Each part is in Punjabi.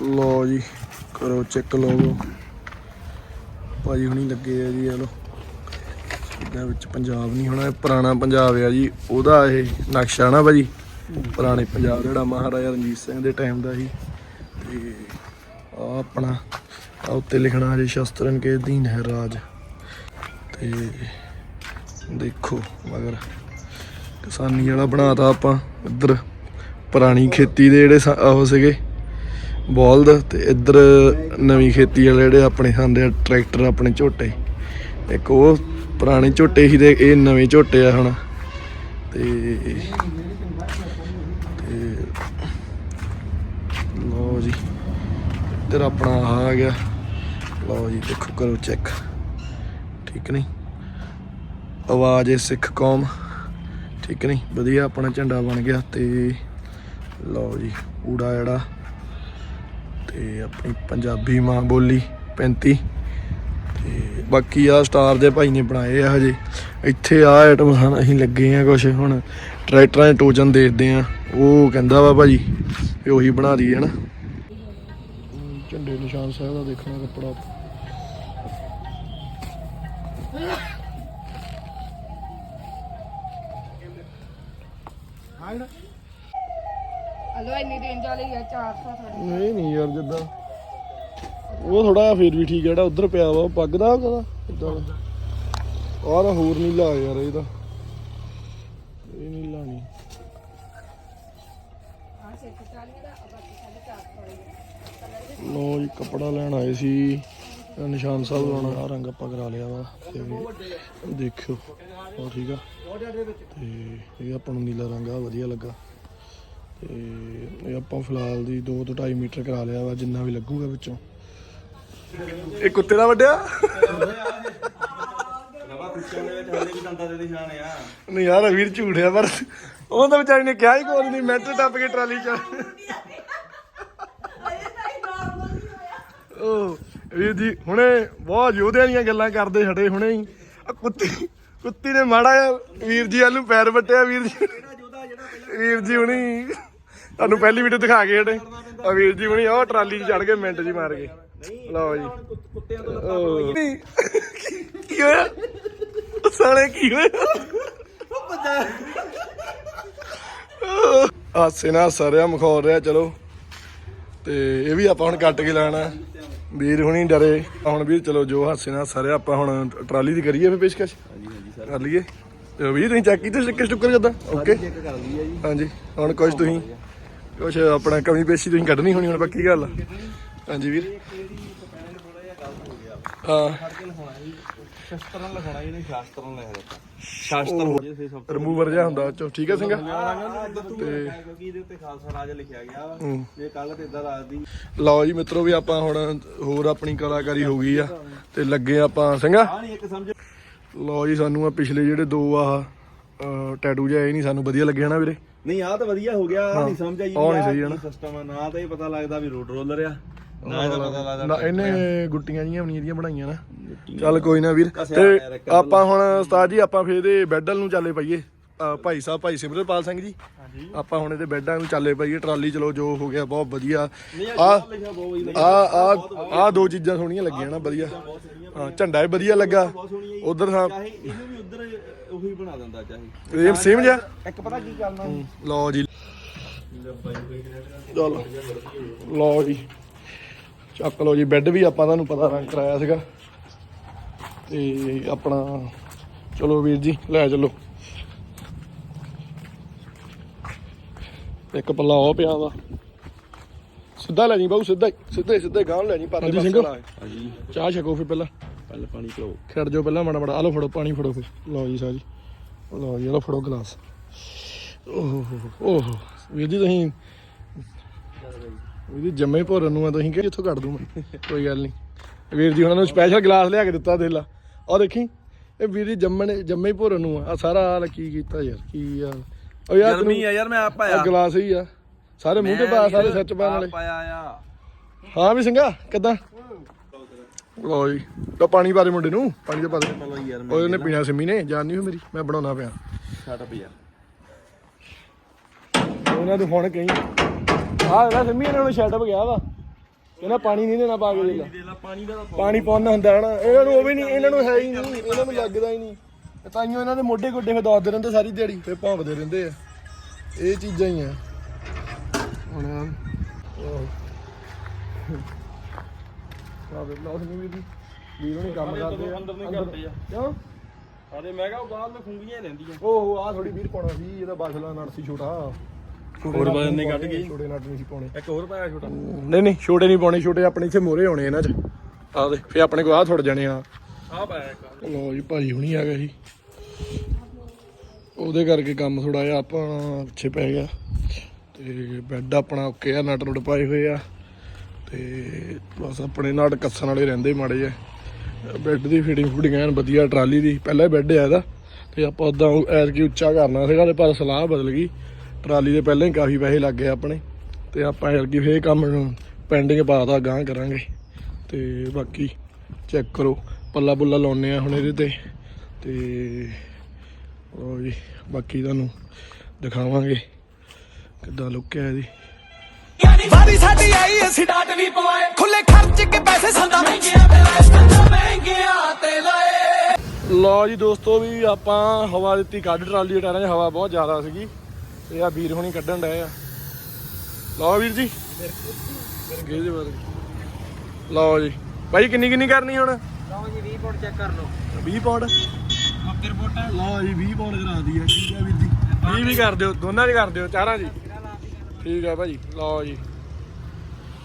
ਲੋ ਜੀ, ਕਰੋ ਚੈੱਕ ਲੋਗੋ ਭਾਜੀ ਹੁਣੀ ਲੱਗੇ ਆ ਜੀ ਇਹ ਲੋ ਵਿੱਚ ਪੰਜਾਬ ਨਹੀਂ ਹੋਣਾ, ਇਹ ਪੁਰਾਣਾ ਪੰਜਾਬ ਆ ਜੀ। ਉਹਦਾ ਇਹ ਨਕਸ਼ਾ ਨਾ ਭਾਜੀ, ਪੁਰਾਣੇ ਪੰਜਾਬ ਜਿਹੜਾ ਮਹਾਰਾਜਾ ਰਣਜੀਤ ਸਿੰਘ ਦੇ ਟਾਈਮ ਦਾ ਸੀ। ਤੇ ਆ ਆਪਣਾ ਆ ਉੱਤੇ ਲਿਖਣਾ ਜੀ ਸ਼ਸਤਰਨ ਕੇ ਅਧੀਨ ਹੈ ਰਾਜ। ਤੇ ਦੇਖੋ, ਮਗਰ ਕਿਸਾਨੀ ਵਾਲਾ ਬਣਾਤਾ ਆਪਾਂ ਇੱਧਰ। ਪੁਰਾਣੀ ਖੇਤੀ ਦੇ ਜਿਹੜੇ ਸ- ਉਹ ਸੀਗੇ। ਬੋਲਦ ਤੇ ਇੱਧਰ ਨਵੀਂ ਖੇਤੀ ਵਾਲੇ ਜਿਹੜੇ ਆਪਣੇ ਹੁੰਦੇ ਆ, ਟਰੈਕਟਰ ਆਪਣੇ ਝੋਟੇ। ਇੱਕ ਉਹ ਪੁਰਾਣੇ ਝੋਟੇ ਸੀ ਤੇ ਇਹ ਨਵੇਂ ਝੋਟੇ ਆ ਹੁਣ। ਤੇ ਲਓ ਜੀ, ਇੱਧਰ ਆਪਣਾ ਆ ਗਿਆ। ਲਓ ਜੀ, ਦੇਖੋ ਕਰੋ ਚੈੱਕ ਠੀਕ ਨਹੀਂ? ਆਵਾਜ਼ ਏ ਸਿੱਖ ਕੌਮ। ਠੀਕ ਨਹੀਂ? ਵਧੀਆ ਆਪਣਾ ਝੰਡਾ ਬਣ ਗਿਆ ਤੇ ਲਓ ਜੀ, ਊੜਾ ਜਿਹੜਾ ਤੇ ਆਪਣੀ ਪੰਜਾਬੀ ਮਾਂ ਬੋਲੀ 35 ਤੇ ਬਾਕੀ ਆ ਸਟਾਰ ਦੇ ਭਾਈ ਨੇ ਬਣਾਏ ਆ ਹਜੇ। ਇੱਥੇ ਆ ਆਈਟਮ ਹਨ, ਅਸੀਂ ਲੱਗੇ ਆ ਕੁਛ ਹੁਣ ਟਰੈਕਟਰਾਂ ਦੇ ਟੋਜਨ ਦੇਖਦੇ ਆ। ਉਹ ਕਹਿੰਦਾ ਵਾ ਭਾਜੀ ਵੀ ਉਹੀ ਬਣਾ ਦੀ ਹੈ ਨਾ ਝੰਡੇ ਨਿਸ਼ਾਨ ਸਾਹਿਬ ਦਾ ਦੇਖਣਾ ਕੱਪੜਾ। ਹਲੋ ਇੰਨੀ ਰੇਂਜ ਵਾਲੀ ਹੈ 400 ਥੋੜੀ ਨਹੀਂ ਨਹੀਂ ਯਾਰ ਜਿੱਦਾਂ। ਉਹ ਥੋੜਾ ਫੇਰ ਵੀ ਠੀਕ ਹੈ ਜਿਹੜਾ ਉਧਰ ਪਿਆ ਵਾ ਉਹ ਪੱਗ ਦਾ ਕਦਾ ਇਦਾਂ ਤਾਂ ਹੋਰ ਨਹੀਂ ਲਾ ਯਾਰ ਇਹਦਾ ਇਹ ਨਹੀਂ। ਲਾਣੀ ਆ ਸਿੱਖ ਚਾਲੀ ਦਾ ਆ ਬਾਕੀ ਸਾਡੇ 400 ਵਾਲੀ ਹੈ ਲੋ ਜੀ ਕੱਪੜਾ ਲੈਣ ਆਏ ਸੀ। ਨਿਸ਼ਾਨ ਸਾਹਿਬ ਲਾਉਣਾ ਆ ਰੰਗ ਆਪਾਂ ਕਰਾ ਲਿਆ ਵਾ ਤੇ ਦੇਖਿਓ। ਠੀਕ ਆ? ਤੇ ਇਹ ਆਪਾਂ ਨੂੰ ਨੀਲਾ ਰੰਗ ਆ ਵਧੀਆ ਲੱਗਾ। ਤੇ ਇਹ ਆਪਾਂ ਫਿਲਹਾਲ ਦੀ 2 ਤੋਂ 2.5 ਮੀਟਰ ਕਰਾ ਲਿਆ ਵਾ ਜਿੰਨਾ ਵੀ ਲੱਗੂਗਾ ਵਿੱਚੋਂ। ਇਹ ਕੁੱਤੇ ਦਾ ਵੱਡਿਆ? ਰਵਾ ਕੁੱਤਿਆਂ ਦੇ ਵਿੱਚ ਹਲੇ ਵੀ ਦੰਦਾਂ ਦੇ ਨਿਸ਼ਾਨ ਆ। ਨਹੀਂ ਯਾਰ ਵੀਰ ਝੂਠ ਆ ਪਰ ਉਹ ਤਾਂ ਵਿਚਾਰੀ ਨੇ ਕਿਹਾ ਹੀ ਕੋਈ ਨਹੀਂ ਮਿੰਟ ਟੱਪ ਕੇ ਟਰਾਲੀ ਚ। ਉਹ ਵੀਰ ਜੀ ਹੁਣੇ ਬਹੁਤ ਯੋਧਿਆਂ ਦੀਆਂ ਗੱਲਾਂ ਕਰਦੇ ਹਟੇ ਹੁਣੇ ਹੀ। ਆ ਕੁੱਤੀ ਕੁੱਤੀ ਨੇ ਮਾੜਾ ਵੀਰ ਜੀ ਵੱਲ ਨੂੰ ਪੈਰ ਵੱਟਿਆ ਵੀਰ ਜੀ। ਵੀਰ ਜੀ ਹੁਣੀ। ਤੁਹਾਨੂੰ ਪਹਿਲੀ ਵੀਡੀਓ ਦਿਖਾ ਕੇ ਹਟੇ। ਆ ਵੀਰ ਜੀ ਹੁਣੀ ਉਹ ਟਰਾਲੀ 'ਚ ਚੜ ਕੇ ਮਿੰਟ ਹੀ ਮਾਰ ਗਏ। ਲਓ ਜੀ। ਕੁੱਤਿਆਂ ਤੋਂ ਉਹ। ਨਹੀਂ, ਕੀ ਹੋਇਆ? ਸਾਲੇ ਕੀ ਹੋਇਆ ਹਾਸੇ ਨਾਲ ਸਰਿਆ ਮਖੌਲ ਰਿਹਾ ਚਲੋ। ਤੇ ਇਹ ਵੀ ਆਪਾਂ ਹੁਣ ਕੱਟ ਕੇ ਲੈਣਾ। ਵੀਰ ਹੁਣੀ ਡਰੇ। ਹੁਣ ਵੀਰ ਚਲੋ ਜੋ ਹਾਸੇ ਨਾਲ ਸਰਿਆ ਆਪਾਂ ਹੁਣ ਟਰਾਲੀ ਦੀ ਕਰੀਏ ਫੇ ਪੇਸ਼ਕਸ਼? ਹਾਂਜੀ ਹਾਂਜੀ ਸਰ ਕਰ ਲਈਏ। ਤੇ ਵੀਰ ਤੁਸੀਂ ਚੈੱਕ ਕੀਤੇ ਸਟਿੱਕਰ ਸਟੁੱਕਰ ਜਦਾਂ ਓਕੇ ਜੀ। ਹਾਂਜੀ। ਹੁਣ ਕੁਝ ਤੁਸੀਂ ਕੁਝ ਆਪਣਾ ਕਮੀ ਪੇਸ਼ੀ ਤੁਸੀਂ ਕੱਢਣੀ ਹੋਣੀ ਹੁਣ ਪੱਕੀ ਗੱਲ। ਆ ਹਾਂਜੀ ਵੀਰ। ਹਾਂ। ਰਿਮੂਵਰ ਜਿਹਾ ਹੁੰਦਾ ਚੋਂ ਠੀਕ ਹੈ ਸਿੰਘਾ ਲਓ ਜੀ ਮਿੱਤਰੋ ਵੀ ਆਪਾਂ ਹੁਣ ਹੋਰ ਆਪਣੀ ਕਲਾਕਾਰੀ ਹੋ ਗਈ ਆ ਤੇ ਲੱਗੇ ਆਪਾਂ ਸਿੰਘਾ ਆ ਲਓ ਜੀ ਸਾਨੂੰ ਆ ਪਿਛਲੇ ਜਿਹੜੇ ਦੋ ਆਹ ਟੈਟੂ ਜਿਹਾ ਇਹ ਨਹੀਂ ਸਾਨੂੰ ਵਧੀਆ ਲੱਗੇ ਹਨਾ ਵੀਰੇ? ਨਹੀਂ ਆ ਤਾਂ ਵਧੀਆ ਹੋ ਗਿਆ ਨਹੀਂ ਸਮਝ ਆਈ ਨਹੀਂ ਸਹੀ ਹੈ ਨਾ। ਸਿਸਟਮ ਆ ਨਾ ਤਾਂ ਇਹ ਪਤਾ ਲੱਗਦਾ ਵੀ ਰੋਡ ਰੋਲਰ ਆ ਨਾ ਇਹਦਾ ਪਤਾ ਲੱਗਦਾ ਨਾ ਇਹਨੇ ਗੁੱਟੀਆਂ ਜੀਆਂ ਬਣੀ ਇਹਦੀਆਂ ਬਣਾਈਆਂ ਨਾ। ਚੱਲ ਕੋਈ ਨਾ ਵੀਰ ਤੇ ਆਪਾਂ ਹੁਣ ਉਸਤਾਦ ਜੀ ਆਪਾਂ ਫੇਰ ਇਹਦੇ ਬੈਡਲ ਨੂੰ ਚੱਲੇ ਪਈਏ। ਭਾਈ ਸਾਹਿਬ ਭਾਈ ਸਿਮਰਪਾਲ ਸਿੰਘ ਜੀ। ਆਪਾਂ ਹੁਣ ਇਹਦੇ ਬੈਡਾਂ ਨੂੰ ਚੱਲੇ ਪਈਏ ਟਰਾਲੀ ਚਲੋ ਜੋ ਹੋ ਗਿਆ ਬਹੁਤ ਵਧੀਆ। ਨਹੀਂ ਆ ਆ ਆ ਦੋ ਚੀਜ਼ਾਂ ਸੋਹਣੀਆਂ ਲੱਗੀਆਂ ਨਾ ਵਧੀਆ। ਹਾਂ ਝੰਡਾ ਵੀ ਵਧੀਆ ਲੱਗਾ। ਉਧਰ ਹਾਂ ਇਹਨੂੰ ਵੀ ਉਧਰ ਉਹੀ ਬਣਾ ਦਿੰਦਾ ਚਾਹੇ। ਇਹ ਸੇਮ ਜਿਹਾ? ਇੱਕ ਪਤਾ ਕੀ ਕਰਨਾ? ਲਓ ਜੀ। ਚਲੋ ਲਓ ਜੀ। ਚੱਕ ਲਓ ਜੀ ਬੈੱਡ ਵੀ ਆਪਾਂ ਤੁਹਾਨੂੰ ਪਤਾ ਰੰਗ ਕਰਾਇਆ ਸੀਗਾ। ਤੇ ਆਪਣਾ ਚਲੋ ਵੀਰ ਜੀ ਲੈ ਚਲੋ। ਇੱਕ ਪੱਲਾ ਉਹ ਪਿਆ ਵਾ। ਸਿੱਧਾ ਲੈ ਜੀ ਬਾਬੂ ਸਿੱਧਾ ਹੀ, ਸਿੱਧਾ ਸਿੱਧਾ ਗਾਂ ਲੈ ਜੀ ਪਰ ਹਾਂਜੀ ਸਿੰਘ। ਹਾਂਜੀ। ਚਾਹ ਛਕੋ ਫਿਰ ਪਹਿਲਾਂ। ਪਹਿਲੇ ਪਾਣੀ ਪਿਓ ਖੜ ਜਾਓ ਪਹਿਲਾਂ ਮਾੜਾ ਮਾੜਾ ਆ ਲਓ ਫੜੋ ਪਾਣੀ ਫੜੋ ਫਿਰ। ਲਓ ਜੀ ਸਾਜੀ ਲਓ ਜੀ ਆ ਲਓ ਫੜੋ ਗਲਾਸ। ਓਹ ਓਹ ਵੀਰ ਜੀ ਤੁਸੀਂ ਵੀਰ ਜੀ ਜੰਮੇ ਭੋਰਨ ਨੂੰ ਆ ਤੁਸੀਂ ਕਿ ਇੱਥੋਂ ਕੱਢ ਦੂੰ ਮੈਂ। ਕੋਈ ਗੱਲ ਨਹੀਂ। ਵੀਰ ਜੀ ਉਹਨਾਂ ਨੂੰ ਸਪੈਸ਼ਲ ਗਲਾਸ ਲਿਆ ਕੇ ਦਿੱਤਾ ਦੇ ਲਾ ਆ ਦੇਖੀ ਇਹ ਵੀਰ ਜੀ ਜੰਮਣ ਜੰਮੇ ਭੋਰਨ ਨੂੰ ਆ। ਸਾਰਾ ਹਾਲ ਕੀ ਕੀਤਾ ਯਾਰ ਕੀ ਆ। ਓ ਯਾਰ ਗਰਮੀ ਆ ਯਾਰ ਮੈਂ ਆ ਗਲਾਸ ਹੀ ਆ। ਸਾਰੇ ਮੂੰਹ ਤੇ ਪਾ ਸਾਰੇ ਸੱਚ ਪਾਣ ਵਾਲੇ। ਪਾਇਆ ਆ। ਹਾਂ ਵੀ ਸਿੰਘਾ ਕਿੱਦਾਂ? ਲਓ ਜੀ। ਤਾਂ ਪਾਣੀ ਪਾ ਦੇ ਮੁੰਡੇ ਨੂੰ। ਪਾਣੀ ਤੇ ਪਾ ਦੇ। ਚਲੋ ਯਾਰ ਉਹ ਇਹਨੇ ਪੀਣਾ ਸਿੰਮੀ ਨੇ ਜਾਨ ਨਹੀਂ ਮੇਰੀ? ਮੈਂ ਬਣਾਉਣਾ ਪਿਆ। ਛੱਡ ਪਿਆ ਉਹਨਾਂ ਨੂੰ ਫੋਨ ਕਹੀਂ। ਆਹ ਇਹਦਾ ਸਿੰਮੀ ਇਹਨਾਂ ਨੂੰ ਛੱਡ ਗਿਆ ਵਾ। ਇਹਨਾਂ ਪਾਣੀ ਨਹੀਂ ਦੇਣਾ ਪਾ ਕੇ ਦੇ ਲਾ ਲਾ ਪਾਣੀ ਦਾ ਤਾਂ ਪਾਣੀ ਪਾਉਣਾ ਹੁੰਦਾ ਹਨਾ। ਇਹਨਾਂ ਨੂੰ ਉਹ ਵੀ ਨਹੀਂ ਇਹਨਾਂ ਨੂੰ ਹੈ ਹੀ ਨਹੀਂ ਇਹਨਾਂ ਨੂੰ ਲੱਗਦਾ ਹੀ ਨਹੀਂ। ਤੇ ਤਾਈਓ ਇਹਨਾਂ ਦੇ ਮੋਢੇ ਗੋਡੇ ਫੇ ਦੌੜਦੇ ਰਹਿੰਦੇ ਸਾਰੀ ਦਿਹਾੜੀ। ਫੇ ਭੌਂਕਦੇ ਰਹਿੰਦੇ ਆ। ਇਹ ਚੀਜ਼ਾਂ ਹੀ ਆ। ਹੁਣ ਆ ਵੇ ਲਓ ਨਹੀਂ ਵੀ ਵੀਰੋਂ ਨਹੀਂ ਕੰਮ ਕਰਦੇ ਆ। ਅੰਦਰ ਨਹੀਂ ਕਰਦੇ ਆ। ਕਿਉਂ? ਅਰੇ ਮੈਂ ਕਿਹਾ ਉਹ ਗਾਲ ਨੂੰ ਖੁੰਗੀਆਂ ਹੀ ਰਹਿੰਦੀਆਂ। ਓਹੋ ਆ ਥੋੜੀ ਵੀਰ ਪਾਉਣਾ ਸੀ ਇਹਦਾ ਬਸਲਾ ਨਟ ਸੀ ਛੋਟਾ। ਹੋਰ ਵਜਨ ਨਹੀਂ ਕੱਢ ਗਈ। ਛੋਟੇ ਨਟ ਨਹੀਂ ਸੀ ਪਾਉਣੇ। ਇੱਕ ਹੋਰ ਪਾਇਆ ਛੋਟਾ। ਨਹੀਂ ਨਹੀਂ ਛੋਟੇ ਨਹੀਂ ਪਾਉਣੇ ਛੋਟੇ ਆਪਣੇ ਇੱਥੇ ਮੋਰੇ ਆਉਣੇ ਇਹਨਾਂ 'ਚ। ਆ ਦੇ ਫੇ ਆਪਣੇ ਕੋਲ ਆ ਥੋੜ ਜਾਣੇ ਆ। ਆ ਪਾਇਆ ਇੱਕ। ਲੋ ਜੀ ਭਾਜੀ ਹੁਣੀ ਆ ਗਏ ਸੀ। ਉਹਦੇ ਕਰਕੇ ਕੰਮ ਥੋੜਾ ਜਿਹਾ ਆਪਾਂ ਪਿੱਛੇ ਪੈ ਗਿਆ। ਤੇ ਬੈੱਡ ਆਪਣਾ ਓਕੇ ਆ ਨਟ ਨਟ ਪਾਏ ਹੋਏ ਆ। ਤੇ ਬਸ ਆਪਣੇ ਨਾਲ ਕੱਸਣ ਵਾਲੇ ਰਹਿੰਦੇ ਮਾੜੇ ਆ ਬੈੱਡ ਦੀ ਫਿਟਿੰਗ ਫੁਟਿੰਗ ਐਨ ਵਧੀਆ, ਟਰਾਲੀ ਦੀ। ਪਹਿਲਾਂ ਬੈੱਡ ਆ ਇਹਦਾ। ਤੇ ਆਪਾਂ ਉਦਾਂ ਐਸ ਕੀ ਉੱਚਾ ਕਰਨਾ ਸੀਗਾ ਤੇ ਪਰ ਸਲਾਹ ਬਦਲ ਗਈ। ਟਰਾਲੀ ਦੇ ਪਹਿਲਾਂ ਹੀ ਕਾਫੀ ਪੈਸੇ ਲੱਗ ਗਏ ਆਪਣੇ। ਤੇ ਆਪਾਂ ਐਰ ਕੀ ਫੇਰ ਕੰਮ ਨੂੰ ਪੈਂਡਿੰਗ ਪਾਤਾ ਗਾਂ ਕਰਾਂਗੇ। ਤੇ ਬਾਕੀ ਚੈੱਕ ਕਰੋ। ਪੱਲਾ ਪੁੱਲਾ ਲਾਉਨੇ ਆ ਹੁਣ ਇਹਦੇ ਤੇ। ਤੇ ਉਹ ਜੀ, ਬਾਕੀ ਤੁਹਾਨੂੰ ਦਿਖਾਵਾਂਗੇ। ਕਿੱਦਾਂ ਲੁੱਕ ਹੈ ਇਹਦੀ। ਵਾਰੀ ਸਾਡੀ ਆਈ ਅਸੀਂ ਡਾਟ ਵੀ ਪਵਾਏ। ਖੁੱਲੇ ਖਰਚ ਕੇ ਪੈਸੇ ਸੰਦਾ। ਮਹਿੰਗੀਆਂ ਤੇ ਲਾਏ ਸੰਦਾ ਮਹਿੰਗੀਆਂ ਤੇ ਲਾਏ ਲਓ ਜੀ ਦੋਸਤੋ ਵੀ ਆਪਾਂ ਹਵਾ ਦਿੱਤੀ ਕੱਢ ਟਰਾਲੀ ਦੇ ਟਾਇਰਾਂ 'ਚ ਹਵਾ ਬਹੁਤ ਜ਼ਿਆਦਾ ਸੀਗੀ। ਤੇ ਆ ਵੀਰ ਹੁਣੀ ਕੱਢਣ ਡਏ ਆ। ਲਓ ਵੀਰ ਜੀ। ਗੇਜ ਲਓ ਜੀ। ਭਾਈ ਕਿੰਨੀ ਕਿੰਨੀ ਕਰਨੀ ਹੁਣ? ਲਓ ਜੀ 20 ਫੁੱਟ ਚੈੱਕ ਕਰ ਲਓ। 20 ਪਾਉਂਡ ਮੱਕਰ ਫੁੱਟ ਲਓ ਜੀ 20 ਪਾਉਂਡ ਕਰਾ ਦੀ ਆ ਠੀਕ ਆ ਵੀਰ ਜੀ। 20 ਵੀ ਕਰ ਦਿਓ ਦੋਨਾਂ 'ਚ ਕਰ ਦਿਓ ਚਾਰਾਂ 'ਚ। ਠੀਕ ਆ ਭਾਜੀ ਲਓ ਜੀ।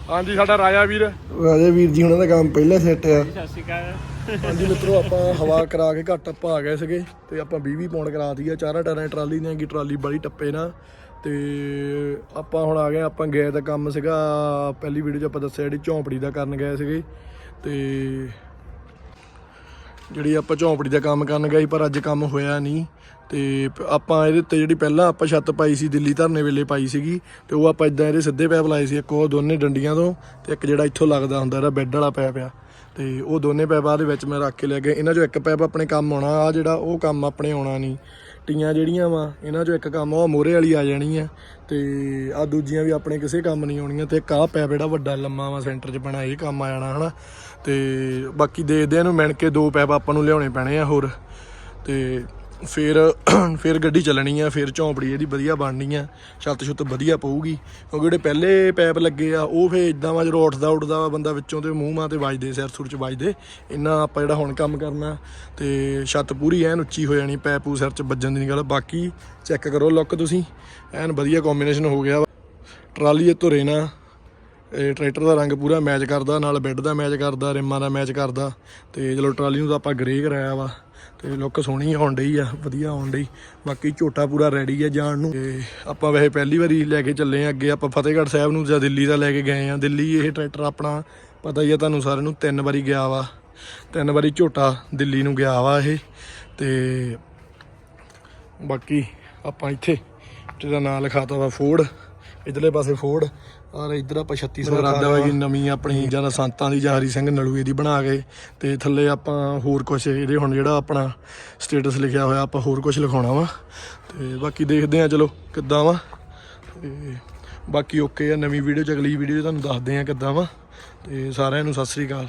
ਹਾਂਜੀ ਸਾਡਾ ਰਾਜਾ ਵੀਰ। ਰਾਜਾ ਵੀਰ ਜੀ ਉਹਨਾਂ ਦਾ ਕੰਮ ਪਹਿਲਾਂ ਸੈੱਟ ਆ। ਸਤਿ ਸ਼੍ਰੀ ਅਕਾਲ। ਹਾਂਜੀ ਮਿੱਤਰੋ ਆਪਾਂ ਹਵਾ ਕਰਾ ਕੇ ਘੱਟ ਆਪਾਂ ਆ ਗਏ ਸੀਗੇ ਤੇ ਆਪਾਂ 20 20 ਪੌਂਡ ਕਰਾ ਦਈਆ ਚਾਰਾਂ ਟਾਇਰਾਂ ਦੀ ਟਰਾਲੀ ਨੇ ਕਿ ਟਰਾਲੀ ਬੜੀ ਟੱਪੇ ਨਾ ਤੇ ਆਪਾਂ ਹੁਣ ਆ ਗਏ ਆਪਾਂ ਗਏ ਦਾ ਕੰਮ ਸੀਗਾ ਪਹਿਲੀ ਵੀਡੀਓ 'ਚ ਆਪਾਂ ਦੱਸਿਆ ਜਿਹੜੀ ਝੌਂਪੜੀ ਦਾ ਕਰਨ ਗਏ ਸੀਗੇ। ਤੇ ਜਿਹੜੀ ਆਪਾਂ ਝੌਂਪੜੀ ਦਾ ਕੰਮ ਕਰਨ ਗਏ ਪਰ ਅੱਜ ਕੰਮ ਹੋਇਆ ਨਹੀਂ। ਤੇ ਆਪਾਂ ਇਹਦੇ ਉੱਤੇ ਜਿਹੜੀ ਪਹਿਲਾਂ ਆਪਾਂ ਛੱਤ ਪਾਈ ਸੀ, ਦਿੱਲੀ ਧਰਨੇ ਵੇਲੇ ਪਾਈ ਸੀਗੀ, ਤੇ ਉਹ ਆਪਾਂ ਇਦਾਂ ਇਹਦੇ ਸਿੱਧੇ ਪੈਪ ਲਾਏ ਸੀ, ਇੱਕ ਉਹ ਦੋਨੇ ਡੰਡੀਆਂ ਤੋਂ, ਤੇ ਇੱਕ ਜਿਹੜਾ ਇੱਥੋਂ ਲੱਗਦਾ ਹੁੰਦਾ, ਇਹਦਾ ਬੈੱਡ ਵਾਲਾ ਪੈਪ ਆ। ਤੇ ਉਹ ਦੋਨੇ ਪੈਪਾਂ ਦੇ ਵਿੱਚ ਮੈਂ ਰੱਖ ਕੇ ਲੈ ਗਿਆ। ਇਹਨਾਂ 'ਚੋਂ ਇੱਕ ਪੈਪ ਆਪਣੇ ਕੰਮ ਆਉਣਾ ਆ ਜਿਹੜਾ ਉਹ ਕੰਮ ਆਪਣੇ ਆਉਣਾ ਨਹੀਂ। ਟੀਆਂ ਜਿਹੜੀਆਂ ਵਾ, ਇਹਨਾਂ 'ਚੋਂ ਇੱਕ ਕੰਮ ਉਹ ਮੋਰੇ ਵਾਲੀ ਆ ਜਾਣੀ ਆ। ਤੇ ਆ ਦੂਜੀਆਂ ਵੀ ਆਪਣੇ ਕਿਸੇ ਕੰਮ ਨਹੀਂ ਆਉਣੀਆਂ, ਤੇ ਇੱਕ ਆਹ ਪੈਪ ਜਿਹੜਾ ਵੱਡਾ, ਲੰਮਾ ਵਾ, ਸੈਂਟਰ 'ਚ ਬਣਾ, ਇਹ ਕੰਮ ਆ ਜਾਣਾ, ਹਨਾ। ਤੇ ਬਾਕੀ ਦੇਖਦੇ ਆ ਇਹਨੂੰ ਮਿਣ ਕੇ ਦੋ ਪੈਪ ਆਪਾਂ ਨੂੰ ਲਿਆਉਣੇ ਪੈਣੇ ਆ ਹੋਰ। ਤੇ ਫਿਰ ਫਿਰ ਗੱਡੀ ਚੱਲਣੀ ਆ, ਫਿਰ ਝੌਂਪੜੀ ਇਹਦੀ ਵਧੀਆ ਬਣਨੀ ਆ। ਛੱਤ ਛੁੱਤ ਵਧੀਆ ਪਊਗੀ। ਕਿਉਂਕਿ ਜਿਹੜੇ ਪਹਿਲੇ ਪੈਪ ਲੱਗੇ ਆ, ਉਹ ਫੇ ਇਦਾਂ ਵਾ ਜਦੋਂ ਉੱਠਦਾ ਉੱਠਦਾ ਵਾ ਬੰਦਾ ਵਿੱਚੋਂ ਤੇ ਮੂੰਹ ਮਾਂ ਤੇ ਵੱਜਦੇ, ਸਿਰ ਸੁਰ ਚ ਵੱਜਦੇ। ਇੰਨਾ ਆਪਾਂ ਜਿਹੜਾ ਹੁਣ ਕੰਮ ਕਰਨਾ, ਤੇ ਛੱਤ ਪੂਰੀ ਐਨ ਉੱਚੀ ਹੋ ਜਾਣੀ, ਪੈਪੂ ਸਿਰ ਚ ਵੱਜਣ ਦੀ ਨਹੀਂ ਗੱਲ। ਬਾਕੀ ਚੈੱਕ ਕਰੋ, ਲੁੱਕ ਤੁਸੀਂ। ਐਨ ਵਧੀਆ ਕੰਬੀਨੇਸ਼ਨ ਹੋ ਗਿਆ ਵਾ। ਟਰਾਲੀ ਇਹ ਧੁਰੇ ਨਾ ਇਹ ਟਰੈਕਟਰ ਦਾ ਰੰਗ ਪੂਰਾ ਮੈਚ ਕਰਦਾ, ਨਾਲ ਬੈੱਡ ਦਾ ਮੈਚ ਕਰਦਾ, ਰਿਮਾਂ ਦਾ ਮੈਚ ਕਰਦਾ। ਤੇ ਚਲੋ ਟਰਾਲੀ ਨੂੰ ਤਾਂ ਆਪਾਂ ਗ੍ਰੇ ਕਰਾਇਆ ਵਾ, ਤੇ ਲੁੱਕ ਸੋਹਣੀ ਆਉਣ ਡਈ ਆ, ਵਧੀਆ ਆਉਣ ਡਈ। ਬਾਕੀ ਝੋਟਾ ਪੂਰਾ ਰੈਡੀ ਆ ਜਾਣ ਨੂੰ। ਤੇ ਆਪਾਂ ਵੈਸੇ ਪਹਿਲੀ ਵਾਰੀ ਲੈ ਕੇ ਚੱਲੇ ਆ ਅੱਗੇ, ਆਪਾਂ ਫਤਿਹਗੜ੍ਹ ਸਾਹਿਬ ਨੂੰ ਜਾਂ ਦਿੱਲੀ ਦਾ ਲੈ ਕੇ ਗਏ ਆ। ਦਿੱਲੀ ਇਹ ਟਰੈਕਟਰ ਆਪਣਾ, ਪਤਾ ਹੀ ਆ ਤੁਹਾਨੂੰ ਸਾਰਿਆਂ ਨੂੰ, ਤਿੰਨ ਵਾਰੀ ਗਿਆ ਵਾ। ਤਿੰਨ ਵਾਰੀ ਝੋਟਾ ਦਿੱਲੀ ਨੂੰ ਗਿਆ ਵਾ ਇਹ। ਤੇ ਬਾਕੀ ਆਪਾਂ ਇੱਥੇ, ਜਿਹਦਾ ਨਾਮ ਲਿਖਾਤਾ ਵਾ ਫੋਰਡ ਇਧਰਲੇ ਪਾਸੇ ਫੋਰਡ ਔਰ ਇਧਰ ਆਪਾਂ 3600 ਰਾਦਾ ਵਾ ਜੀ ਨਵੀਂ ਆਪਣੀ ਜ਼ਿਆਦਾ ਸੰਤਾਂ ਦੀ ਜਾਂ ਹਰੀ ਸਿੰਘ ਨਲੂਏ ਦੀ ਬਣਾ ਕੇ ਤੇ ਥੱਲੇ ਆਪਾਂ ਹੋਰ ਕੁਝ ਇਹਦੇ ਹੁਣ ਜਿਹੜਾ ਆਪਣਾ ਸਟੇਟਸ ਲਿਖਿਆ ਹੋਇਆ ਆਪਾਂ ਹੋਰ ਕੁਝ ਲਿਖਾਉਣਾ ਵਾ। ਤੇ ਬਾਕੀ ਦੇਖਦੇ ਆ ਚਲੋ ਕਿੱਦਾਂ ਵਾ। ਤੇ ਬਾਕੀ ਓਕੇ ਆ ਨਵੀਂ ਵੀਡੀਓ ਚ ਅਗਲੀ ਵੀਡੀਓ ਤੁਹਾਨੂੰ ਦੱਸਦੇ ਆ ਕਿੱਦਾਂ ਵਾ। ਤੇ ਸਾਰਿਆਂ ਨੂੰ ਸਤਿ ਸ੍ਰੀ ਅਕਾਲ।